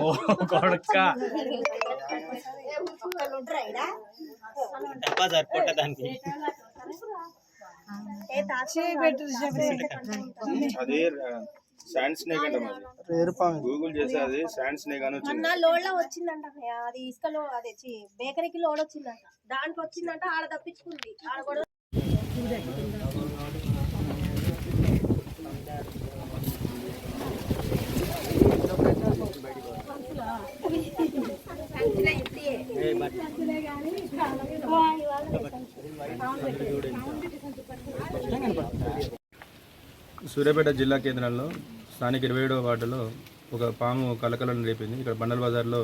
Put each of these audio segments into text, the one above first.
ఓ కొడక డబ్బా సరిపోట దానికి అది శాండ్ స్నేక్ అంట మరి గూగుల్ అది శాండ్ స్నేక్ అని వచ్చింది. లోడ్లో వచ్చిందంట. అది ఇసుకలో అదే బేకరీకి లోడ్ వచ్చిందంట. దాంట్లో వచ్చిందంట ఆడ తప్పించుకుంది. ఆడ కూడా సూర్యాపేట జిల్లా కేంద్రంలో స్థానిక ఇరవై ఏడవ వార్డులో ఒక పాము కలకలను రేపింది. ఇక్కడ బండల్ బజార్లో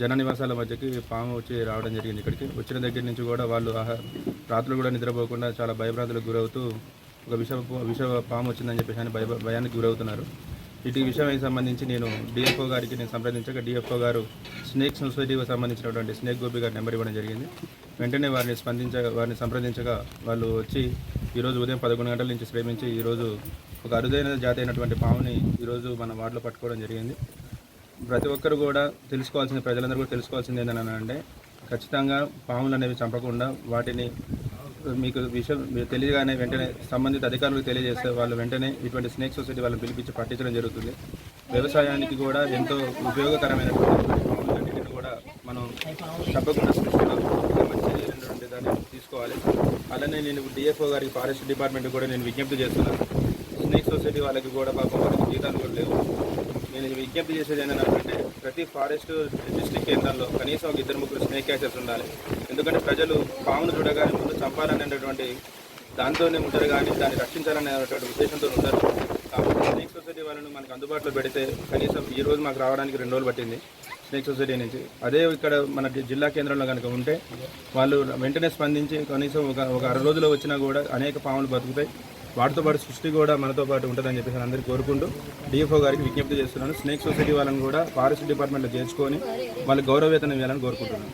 జన నివాసాల మధ్యకి పాము వచ్చి రావడం జరిగింది. ఇక్కడికి వచ్చిన దగ్గర నుంచి కూడా వాళ్ళు ఆహా రాత్రులు కూడా నిద్రపోకుండా చాలా భయభ్రాంతులకు గురవుతూ ఒక విష విష పాము వచ్చిందని చెప్పేసి అని భయ భయానికి గురవుతున్నారు. ఇటు విషయానికి సంబంధించి నేను డిఎఫ్ఓ గారికి నేను సంప్రదించగా డిఎఫ్ఓ గారు స్నేక్ సొసైటీకి సంబంధించినటువంటి స్నేక్ గోపి గారి నెంబర్ ఇవ్వడం జరిగింది. వెంటనే వారిని స్పందించగా వారిని సంప్రదించగా వాళ్ళు వచ్చి ఈరోజు ఉదయం పదకొండు గంటల నుంచి శ్రమించి ఈరోజు ఒక అరుదైన జాతి అయినటువంటి పాముని ఈరోజు మన వార్డులో పట్టుకోవడం జరిగింది. ప్రతి ఒక్కరు కూడా తెలుసుకోవాల్సింది ప్రజలందరూ కూడా తెలుసుకోవాల్సింది ఏంటని అంటే ఖచ్చితంగా పాములు అనేవి చంపకుండా వాటిని మీకు విషయం మీరు తెలియగానే వెంటనే సంబంధిత అధికారులకు తెలియజేస్తే వాళ్ళు వెంటనే ఇటువంటి స్నేక్ సొసైటీ వాళ్ళని పిలిపించి పట్టించడం జరుగుతుంది. వ్యవసాయానికి కూడా ఎంతో ఉపయోగకరమైనటువంటి తప్పకుండా మంచి దాన్ని తీసుకోవాలి. అలానే నేను డిఎఫ్ఓ గారికి ఫారెస్ట్ డిపార్ట్మెంట్ కూడా నేను విజ్ఞప్తి చేస్తున్నాను స్నేక్ సొసైటీ వాళ్ళకి కూడా పాపం వాళ్ళకి జీతాలు కూడా లేవు. నేను విజ్ఞప్తి చేసేది ఏంటంటే ప్రతి ఫారెస్ట్ డిస్ట్రిక్ట్ కేంద్రంలో కనీసం ఒక ఇద్దరు ముగ్గురు స్నేక్ క్యాచర్స్ ఉండాలి. ఎందుకంటే ప్రజలు పామును చూడగానే ముందు చంపాలనేటటువంటి దాంతోనే ఉంటారు కానీ దాన్ని రక్షించాలనేటువంటి ఉద్దేశంతో ఉంటారు. కాబట్టి స్నేక్ సొసైటీ వాళ్ళను మనకు అందుబాటులో పెడితే కనీసం ఈ రోజు మాకు రావడానికి రెండు రోజులు పట్టింది. స్నేక్ సొసైటీ నుంచి. అదే ఇక్కడ మన జిల్లా కేంద్రంలో కనుక ఉంటే వాళ్ళు వెంటనే స్పందించి కనీసం ఒక ఒక అర రోజులో వచ్చినా కూడా అనేక పాములు బతుకుతాయి. వాటితో పాటు సృష్టి కూడా మనతో పాటు ఉంటుందని చెప్పేసి అందరూ అందరికీ కోరుకుంటూ డిఎఫ్ఓ గారికి విజ్ఞప్తి చేస్తున్నాను. స్నేక్ సొసైటీ వాళ్ళని కూడా ఫారెస్ట్ డిపార్ట్మెంట్లో చేర్చుకొని వాళ్ళు గౌరవ వేతనం ఇవ్వాలని కోరుకుంటున్నాను.